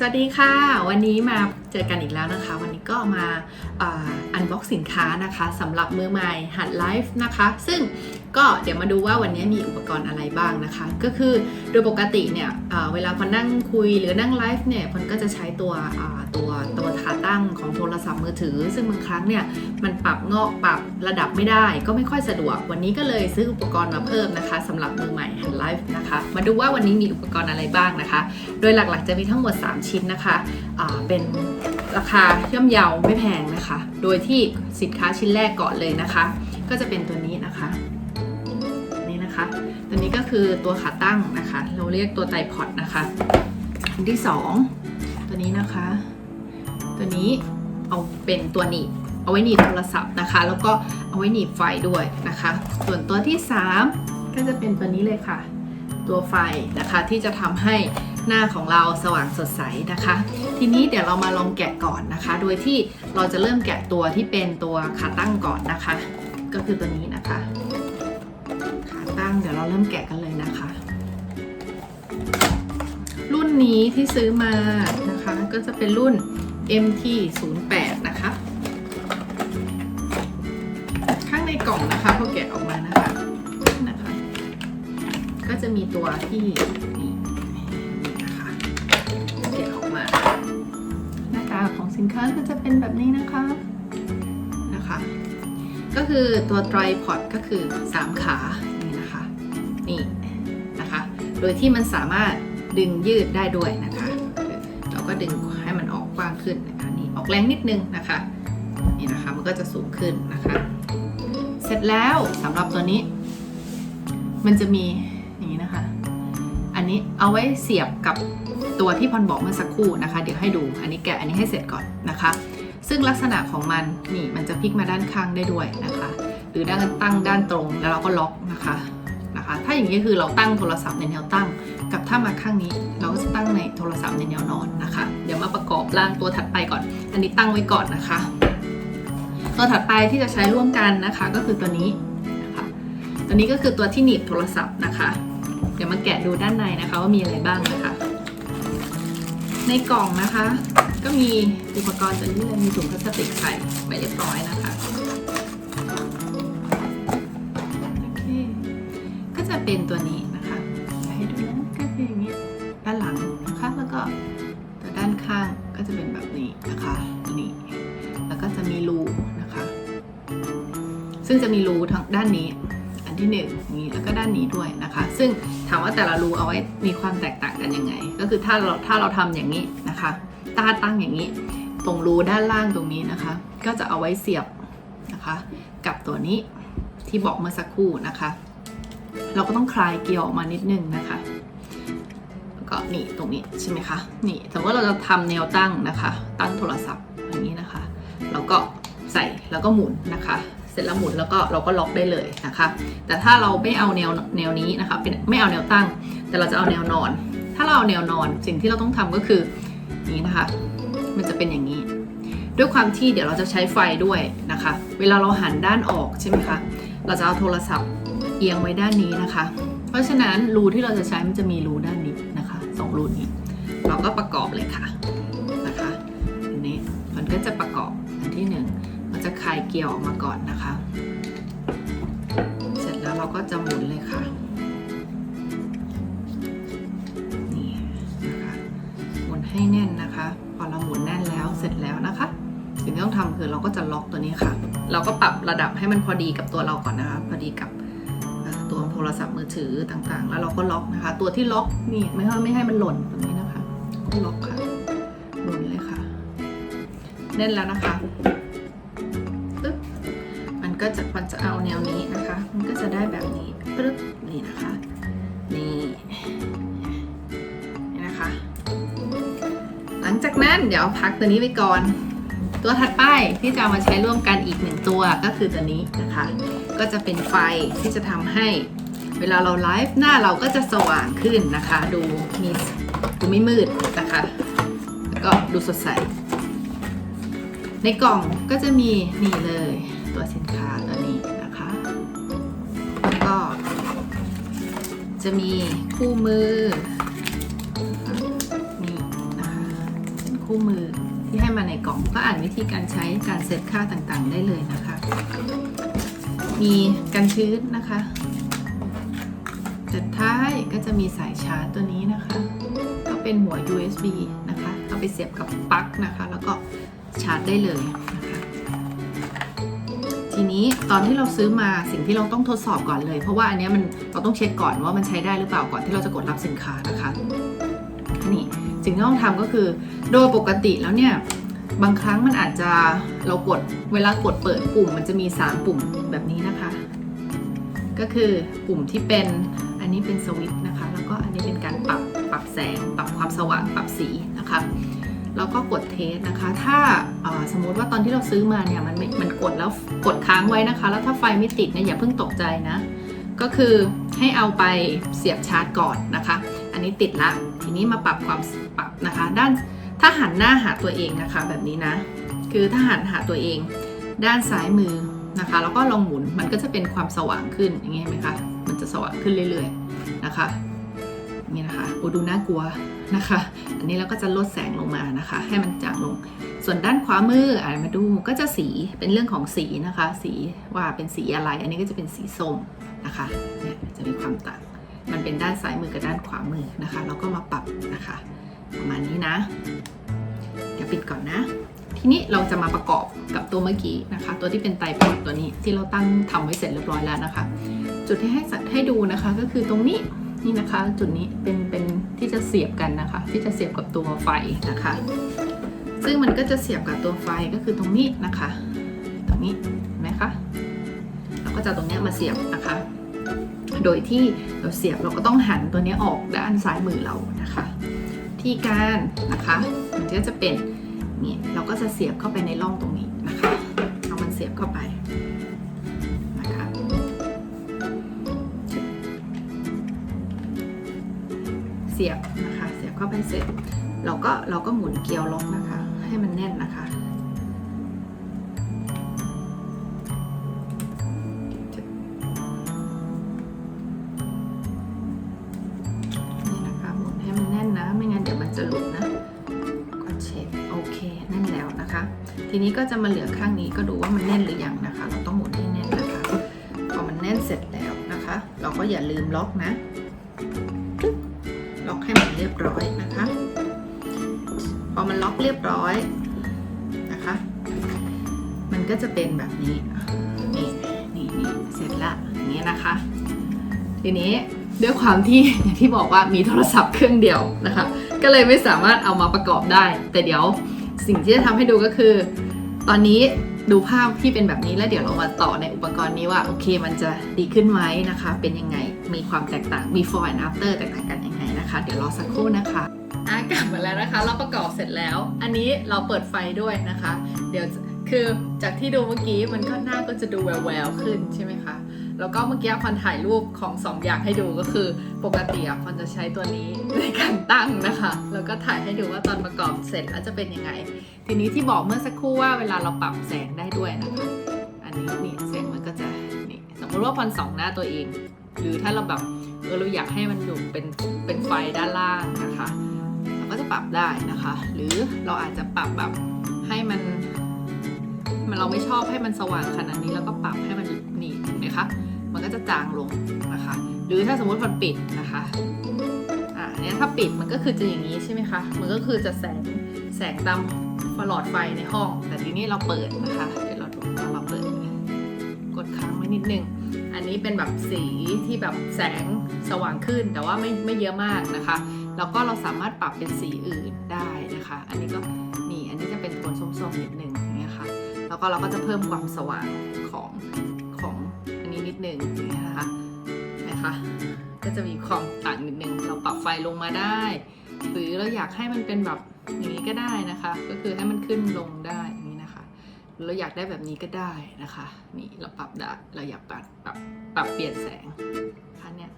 สวัสดีค่ะ วันนี้มาเจอกันอีกแล้วนะคะ วันนี้ก็มาอันบ็อกสินค้านะคะสำหรับมือใหม่หัดไลฟ์นะคะ ซึ่งก็เดี๋ยวมาดูว่าวันนี้มีอุปกรณ์อะไรบ้างนะคะ ก็คือโดยปกติเนี่ยเวลาพอนั่งคุยหรือนั่งไลฟ์เนี่ยพอนก็จะใช้ตัวตัวตัวขาตั้งของโทรศัพท์มือถือ ซึ่งบางครั้งเนี่ยมันปรับเงาะปรับระดับไม่ได้ ก็ไม่ค่อยสะดวก วันนี้ก็เลยซื้ออุปกรณ์มาเพิ่มนะคะสำหรับมือใหม่หัดไลฟ์นะคะมาดูว่าวันนี้มีอุปกรณ์อะไรบ้างนะคะ โดยหลักๆจะมีทั้งหมด 3 ชิ้นนะคะอ่าเป็นราคาย่อมเยาไม่แพงนะคะ โดยที่สินค้าชิ้นแรกก่อนเลยนะคะ ก็จะเป็นตัวนี้นะคะนี่นะคะ ตัวนี้ก็คือตัวขาตั้งนะคะ เราเรียกตัวไตพอดนะคะอันที่ 2 ตัวนี้นะคะ ตัวนี้เอาเป็นตัวหนีบเอาไว้หนีบโทรศัพท์นะคะ แล้วก็เอาไว้หนีบไฟด้วยนะคะ ส่วนตัวที่ 3 ก็จะเป็นตัวนี้เลยค่ะ ตัวไฟนะคะที่จะทำให้ หน้าของเราสว่างสดใสนะคะ ทีนี้เดี๋ยวเรามาลองแกะก่อนนะคะ โดยที่เราจะเริ่มแกะตัวที่เป็นตัวขาตั้งก่อนนะคะ ก็คือตัวนี้นะคะ ขาตั้งเดี๋ยวเราเริ่มแกะกันเลยนะคะ รุ่นนี้ที่ซื้อมานะคะ ก็จะเป็นรุ่น MT08 นะคะ ข้างในกล่องนะคะพอแกะออกมานะคะนะคะ ก็จะมีตัวที่ สินค้าก็จะเป็นแบบนี้นะคะนะคะ ก็คือตัวไตรพอดก็คือ 3 ขานี่นะคะนี่นะคะ โดยที่มันสามารถดึงยืดได้ด้วยนะคะ เราก็ดึงให้มันออกกว้างขึ้นนะคะนี่ออกแรงนิดนึงนะคะนี่นะคะมันก็จะสูงขึ้นนะคะ เสร็จแล้วสำหรับตัวนี้ มันจะมีอย่างนี้นะคะ อันนี้เอาไว้เสียบกับ ตัวที่พรบอกเมื่อสักครู่นะคะ เดี๋ยวให้ดูอันนี้แกะอันนี้ให้เสร็จก่อนนะคะ ซึ่งลักษณะของมันนี่มันจะพลิกมาด้านข้างได้ด้วยนะคะ หรือด้านตั้งด้านตรงแล้วเราก็ล็อกนะคะนะคะ ถ้าอย่างนี้คือเราตั้งโทรศัพท์ในแนวตั้ง กับถ้ามาข้างนี้ เราก็จะตั้งในโทรศัพท์ในแนวนอนนะคะ เดี๋ยวมาประกอบร่างตัวถัดไปก่อน อันนี้ตั้งไว้ก่อนนะคะ ตัวถัดไปที่จะใช้ร่วมกันนะคะ ก็คือตัวนี้นะคะตัวนี้ก็คือตัวที่หนีบโทรศัพท์นะคะ เดี๋ยวมาแกะดูด้านในนะคะว่ามีอะไรบ้างนะคะ ในกล่องนะคะ ก็มีอุปกรณ์ตัวนี้เลยมีถุงพลาสติกใส่ไว้เรียบร้อยนะคะโอเคก็จะเป็นตัวนี้นะคะให้ดูนะก็เป็นอย่างนี้ด้านหลังนะคะแล้วก็ตัวด้านข้างก็จะเป็นแบบนี้นะคะนี่แล้วก็จะมีรูนะคะ ซึ่งจะมีรูทั้งด้านนี้ ที่หนึ่งนี้แล้วก็ด้านนี้ด้วยนะคะ ซึ่งถามว่าแต่ละรูเอาไว้มีความแตกต่างกันยังไง ก็คือถ้าเราถ้าเราทำอย่างนี้นะคะตาตั้งอย่างนี้ ตรงรูด้านล่างตรงนี้นะคะ ก็จะเอาไว้เสียบนะคะ กับตัวนี้ที่บอกเมื่อสักครู่นะคะ เราก็ต้องคลายเกลียวออกมานิดนึงนะคะก็นี่ตรงนี้ใช่ไหมคะนี่สมมติว่าเราจะทำแนวตั้งนะคะ ตั้งโทรศัพท์อย่างนี้นะคะเราก็ใส่แล้วก็หมุนนะคะ ร็จแล้วหมุนแล้วก็เราก็ล็อกได้เลยนะคะ แต่ถ้าเราไม่เอาแนวแนวนี้นะคะเป็นไม่เอาแนวตั้ง แต่เราจะเอาแนวนอน ถ้าเราเอาแนวนอนสิ่งที่เราต้องทำก็คือนี้นะคะ มันจะเป็นอย่างนี้ ด้วยความที่เดี๋ยวเราจะใช้ไฟด้วยนะคะ เวลาเราหันด้านออกใช่ไหมคะเราจะเอาโทรศัพท์เอียงไว้ด้านนี้นะคะ เพราะฉะนั้นรูที่เราจะใช้มันจะมีรูด้านนี้นะคะสองรูนี้ เราก็ประกอบเลยค่ะ เกลียวออกมาก่อนนะคะ เสร็จแล้วเราก็จะหมุนเลยค่ะ นี่นะคะ หมุนให้แน่นนะคะ พอเราหมุนแน่นแล้วเสร็จแล้วนะคะ สิ่งที่ต้องทำคือเราก็จะล็อกตัวนี้ค่ะ เราก็ปรับระดับให้มันพอดีกับตัวเราก่อนนะคะ พอดีกับตัวโทรศัพท์มือถือต่างๆ แล้วเราก็ล็อกนะคะ ตัวที่ล็อกนี่ไม่ให้ไม่ให้มันหล่นตรงนี้นะคะ ก็ล็อกค่ะ หมุนเลยค่ะ แน่นแล้วนะคะ ก็จะมันจะเอาแนวนี้นะคะ มันก็จะได้แบบนี้ปึ๊บนี่นะคะ นี่นี่นะคะ หลังจากนั้นเดี๋ยวพักตัวนี้ไว้ก่อน ตัวถัดไปที่จะามาใช้ร่วมกันอีกหนึ่งตัวก็คือตัวนี้นะคะ ก็จะเป็นไฟที่จะทำให้เวลาเราไลฟ์หน้าเราก็จะสว่างขึ้นนะคะ ดูมีดูไม่มืดนะคะ แล้วก็ดูสดใส ในกล่องก็จะมีนี่เลย ตัวสินค้าตัวนี้นะคะแล้วก็ จะมีคู่มือนี่นะคะคู่มือที่ให้มาในกล่องก็อ่านวิธีการใช้การเซตค่าต่างๆ ได้เลยนะคะ มีกันชื้นนะคะสุดท้ายก็จะมีสายชาร์จตัวนี้นะคะ ก็เป็นหัว USB นะคะ เอาไปเสียบกับปลั๊กนะคะ แล้วก็ชาร์จได้เลย ทีนี้ตอนที่เราซื้อมาสิ่งที่เราต้องทดสอบก่อนเลย เพราะว่าอันนี้มันเราต้องเช็คก่อนว่ามันใช้ได้หรือเปล่าก่อนที่เราจะกดรับสินค้านะคะนี่สิ่งที่ต้องทำก็คือ โดยปกติแล้วเนี่ยบางครั้งมันอาจจะเรากดเวลากดเปิดปุ่ม มันจะมี 3 ปุ่มแบบนี้นะคะ ก็คือปุ่มที่เป็นอันนี้เป็นสวิตช์นะคะ แล้วก็อันนี้เป็นการปรับปรับแสง ปรับความสว่างปรับสีนะคะ แล้วก็กดเทสนะคะ ถ้าสมมติว่าตอนที่เราซื้อมาเนี่ยมันม,มันกดแล้วกดค้างไว้นะคะ แล้วถ้าไฟไม่ติดเนี่ยอย่าเพิ่งตกใจนะ ก็คือให้เอาไปเสียบชาร์จก่อนนะคะ อันนี้ติดละทีนี้มาปรับความปรับนะคะ ด้านถ้าหันหน้าหาตัวเองนะคะ แบบนี้นะ คือถ้าหันหาตัวเอง ด้านซ้ายมือนะคะ แล้วก็ลองหมุนมันก็จะเป็นความสว่างขึ้นอย่างงี้เห็นไหมคะมันจะสว่างขึ้นเรื่อยๆนะคะนี่นะคะโอ้ดูน่ากลัว นะคะ อันนี้เราก็จะลดแสงลงมานะคะ ให้มันจางลง ส่วนด้านขวามืออ่านมาดูก็จะสีเป็นเรื่องของสีนะคะ สีว่าเป็นสีอะไร อันนี้ก็จะเป็นสีส้มนะคะเนี่ยจะมีความต่าง มันเป็นด้านซ้ายมือกับด้านขวามือนะคะ เราก็มาปรับนะคะ ประมาณนี้นะ เดี๋ยวปิดก่อนนะ ทีนี้เราจะมาประกอบกับตัวเมื่อกี้นะคะ ตัวที่เป็นไตรพอดตัวนี้ที่เราตั้งทำไว้เสร็จเรียบร้อยแล้วนะคะ จุดที่ให้สัตให้ดูนะคะ ก็คือตรงนี้นี่นะคะ จุดนี้เป็นเป็น ที่จะเสียบกันนะคะ ที่จะเสียบกับตัวไฟนะคะ ซึ่งมันก็จะเสียบกับตัวไฟก็คือตรงนี้นะคะ ตรงนี้เห็นไหมคะเราก็จะตรงนี้มาเสียบนะคะ โดยที่เราเสียบเราก็ต้องหันตัวนี้ออกด้านซ้ายมือเรานะคะ ที่การนะคะมันก็จะเป็นเนี่ยเราก็จะเสียบเข้าไปในร่องตรงนี้นะคะเอามันเสียบเข้าไป สียบนะคะ เสียบเข้าไปเสร็จ เราก็เราก็หมุนเกลียวล็อกนะคะ ให้มันแน่นนะคะนี่นะคะหมุนให้มันแน่นนะ ไม่งั้นเดี๋ยวมันจะหลุดนะ ก็เช็คโอเคแน่นแล้วนะคะ ทีนี้ก็จะมาเหลือข้างนี้ก็ดูว่ามันแน่นหรือยังนะคะ เราต้องหมุนให้แน่นนะคะพอมันแน่นเสร็จแล้วนะคะ เราก็อย่าลืมล็อกนะ ล็อกให้มันเรียบร้อยนะคะ พอมันล็อกเรียบร้อยนะคะ มันก็จะเป็นแบบนี้ นี่นี่นี่เสร็จละอย่างนี้นะคะ ทีนี้ด้วยความที่อย่างที่บอกว่ามีโทรศัพท์เครื่องเดียวนะคะ ก็เลยไม่สามารถเอามาประกอบได้ แต่เดี๋ยวสิ่งที่จะทำให้ดูก็คือ ตอนนี้ดูภาพที่เป็นแบบนี้แล้วเดี๋ยวเรามาต่อในอุปกรณ์นี้ว่า โอเคมันจะดีขึ้นไหมนะคะ เป็นยังไงมีความแตกต่าง before and after แตกต่างกัน นะคะ เดี๋ยวรอสักครู่นะคะอะกลับมาแล้วนะคะ เราประกอบเสร็จแล้ว อันนี้เราเปิดไฟด้วยนะคะ เดี๋ยวคือจากที่ดูเมื่อกี้มันก็หน้าก็จะดูแววๆขึ้นใช่ไหมคะแล้วก็เมื่อกี้พอนถ่ายรูปของสองอย่างให้ดูก็คือปกติอะพอนจะใช้ตัวนี้ในการตั้งนะคะ แล้วก็ถ่ายให้ดูว่าตอนประกอบเสร็จแล้วจะเป็นยังไง ทีนี้ที่บอกเมื่อสักครู่ว่าเวลาเราปรับแสงได้ด้วยนะคะ อันนี้นี่แสงมันก็จะนี่สมมติว่าพอนส่องหน้าตัวเอง หรือถ้าเราแบบ เออเราอยากให้มันอยู่เป็นเป็นไฟด้านล่างนะคะเราก็จะปรับได้นะคะ หรือเราอาจจะปรับแบบให้มันมันเราไม่ชอบให้มันสว่างขนาดนี้แล้วก็ปรับให้มันนี่เห็นไหมคะมันก็จะจางลงนะคะ หรือถ้าสมมติมันปิดนะคะอ่าเนี่ยถ้าปิดมันก็คือจะอย่างนี้ใช่ไหมคะมันก็คือจะแสงแสงตามหลอดไฟในห้อง แต่ทีนี้เราเปิดนะคะเดี๋ยวเราดูเราเปิด กดค้างไว้นิดนึง อันนี้เป็นแบบสีที่แบบแสงสว่างขึ้น แต่ว่าไม่ไม่เยอะมากนะคะ แล้วก็เราสามารถปรับเป็นสีอื่นได้นะคะ อันนี้ก็นี่อันนี้จะเป็นโทนส้มๆนิดนึงอย่างเงี้ยค่ะ แล้วก็เราก็จะเพิ่มความสว่างของของอันนี้นิดนึงอย่างเงี้ยนะคะนะคะก็จะมีความต่างนิดนึงเราปรับไฟลงมาได้ หรือเราอยากให้มันเป็นแบบอย่างนี้ก็ได้นะคะ ก็คือให้มันขึ้นลงได้ เราอยากได้แบบนี้ก็ได้นะคะ นี่เราปรับได้เราอยากปรับปรับปรับเปลี่ยนแสงค่ะเนี่ย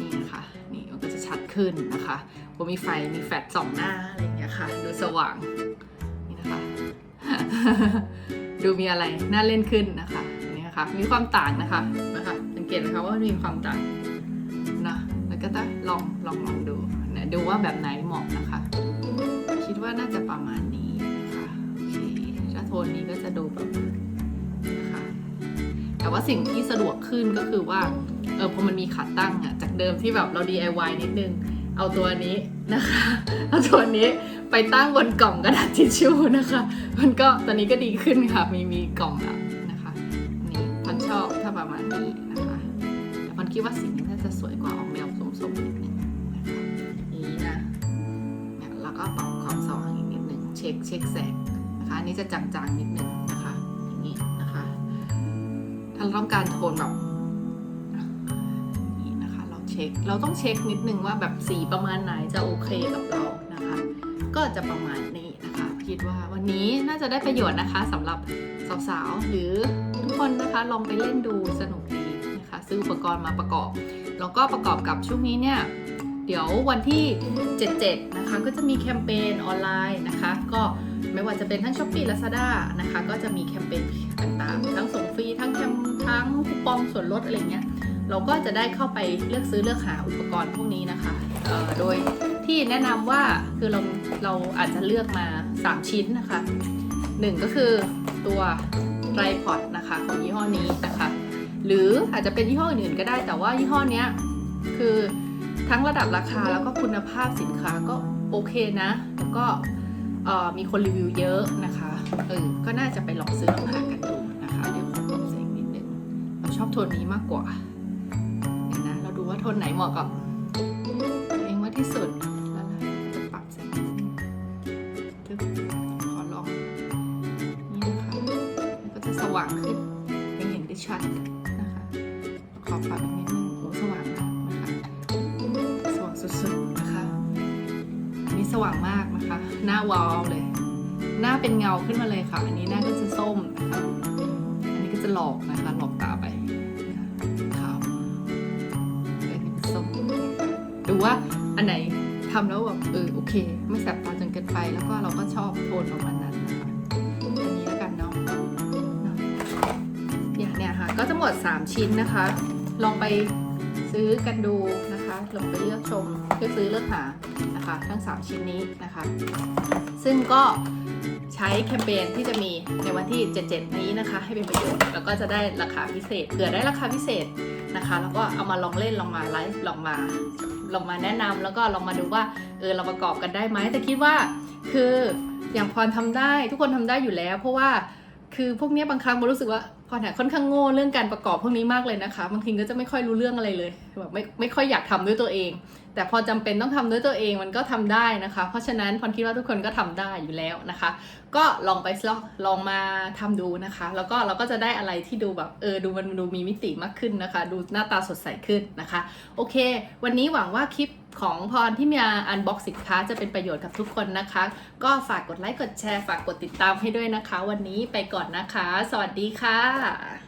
นี่นะคะนี่มันก็จะชัดขึ้นนะคะผมมีไฟมีแฟลชสองหน้าอะไรอย่างเงี้ยค่ะ ดูสว่างนี่นะคะ ดูมีอะไรน่าเล่นขึ้นนะคะนนี้นะคะมีความต่างนะคะนะคะสังเกตนะคะว่ามีความต่างนะแล้วก็ต้องลองลองลองดูนะดูว่าแบบไหนเหมาะนะคะ คิดว่าว่าน่าจะประมาณ นนี้ก็จะดูแบบนะคะแต่ว่าสิ่งที่สะดวกขึ้นก็คือว่าเออพอมันมีขาตั้งอะจากเดิมที่แบบเรา DIY นิดนึง เอาตัวนี้นะคะ เอาตัวนี้ไปตั้งบนกล่องกระดาษทิชชู่นะคะ มันก็ตอนนี้ก็ดีขึ้นค่ะ มีมีกล่องแล้วนะคะนี่พันชอบถ้าประมาณนี้นะคะแต่พันคิดว่าสีนี้น่าจะสวยกว่าออกแนวส้มๆนิดนึงนะคะนี่นะแล้วก็ปรับความสว่างอีกนิดนึงเช็คเช็คแสงันนี้จะจางๆนิดนึงนะคะ อย่างนี้นะคะ ถ้าเราต้องการโทนแบบนี่นะคะ เราเช็ค เราต้องเช็คนิดนึงว่าแบบสีประมาณไหนจะโอเคกับเรานะคะ ก็จะประมาณนี้นะคะ คิดว่าวันนี้น่าจะได้ประโยชน์นะคะสำหรับสาวๆ หรือทุกคนนะคะลองไปเล่นดูสนุกดีนะคะ ซื้ออุปกรณ์มาประกอบ แล้วก็ประกอบกับช่วงนี้เนี่ย เดี๋ยววันที่ 77 นะคะ ก็จะมีแคมเปญออนไลน์นะคะ ก็ไม่ว่าจะเป็นทั้ง s h อ p e e Lazada นะคะ ก็จะมีแคมเปญต่างๆ ทั้งส่งฟรี ทั้งแคมทั้งคูปองส่วนลดอะไรเงี้ย เราก็จะได้เข้าไปเลือกซื้อเลือกหาอุปกรณ์พวกนี้นะคะ โดยที่แนะนำว่าคือเราเราอาจจะเลือกมา 3 ชิ้นนะคะ 1 ก็คือตัวไรพอดนะคะของยี่ห้อนี้นะคะ หรืออาจจะเป็นยี่ห้ออื่นก็ได้แต่ว่ายี่ห้อนี้คือ ทั้งระดับราคาแล้วก็คุณภาพสินค้าก็โอเคนะ แล้วก็มีคนรีวิวเยอะนะคะเออก็น่าจะไปลองซื้อลองหากันดูนะคะเดี๋ยวขอปรับแสงนิดนึงเราชอบโทนนี้มากกว่าเดี๋ยวนะเราดูว่าโทนไหนเหมาะกับตัวเองมากที่สุดแล้วเราจะปรับแสงนิดนึงจึ๊บขอลองนี่นะคะมันก็จะสว่างขึ้นยังเห็นได้ชัดนะคะขอปรับอีกนิดนึงโอ้สว่าง สว่างมากนะคะ หน้าวาวเลย หน้าเป็นเงาขึ้นมาเลยค่ะ อันนี้หน้าก็จะส้มนะคะอันนี้ก็จะหลอกนะคะ หลอกตาไปขาวอันนี้เป็นส้มดูว่าอันไหนทำแล้วแบบเออโอเค ไม่แสบตาจนเกินไป แล้วก็เราก็ชอบโทนประมาณนั้นนะคะอันนี้แล้วกันเนาะเนาะอย่างเนี้ยค่ะ ก็จะหมด 3 ชิ้นนะคะ ลองไปซื้อกันดูนะ คะลองไปเลือกชมเลือกซื้อเลือกหานะคะ ทั้ง 3 ชิ้นนี้นะคะ ซึ่งก็ใช้แคมเปญที่จะมีในวันที่ 77 นี้นะคะ ให้เป็นประโยชน์แล้วก็จะได้ราคาพิเศษเผื่อได้ราคาพิเศษนะคะ แล้วก็เอามาลองเล่นลองมาไลฟ์ลองมาลองมาแนะนำแล้วก็ลองมาดูว่าเออเราประกอบกันได้ไหมแต่คิดว่าคืออย่างพรทำได้ทุกคนทำได้อยู่แล้ว เพราะว่าคือพวกนี้บางครั้งมันรู้สึกว่า อเนี่ยค่อนข้างโง่เรื่องการประกอบพวกนี้มากเลยนะคะ บางทีก็จะไม่ค่อยรู้เรื่องอะไรเลยแบบไม่ไม่ค่อยอยากทำด้วยตัวเอง แต่พอจำเป็นต้องทำด้วยตัวเองมันก็ทำได้นะคะ เพราะฉะนั้นพรคิดว่าทุกคนก็ทำได้อยู่แล้วนะคะ ก็ลองไปลองลองมาทำดูนะคะ แล้วก็เราก็จะได้อะไรที่ดูแบบเออดูมันดูมีมิติมากขึ้นนะคะ ดูหน้าตาสดใสขึ้นนะคะ โอเค วันนี้หวังว่าคลิปของพรที่มีอันบ็อกสินค้าจะเป็นประโยชน์กับทุกคนนะคะ ก็ฝากกดไลค์กดแชร์ ฝากกดติดตามให้ด้วยนะคะ วันนี้ไปก่อนนะคะ สวัสดีค่ะ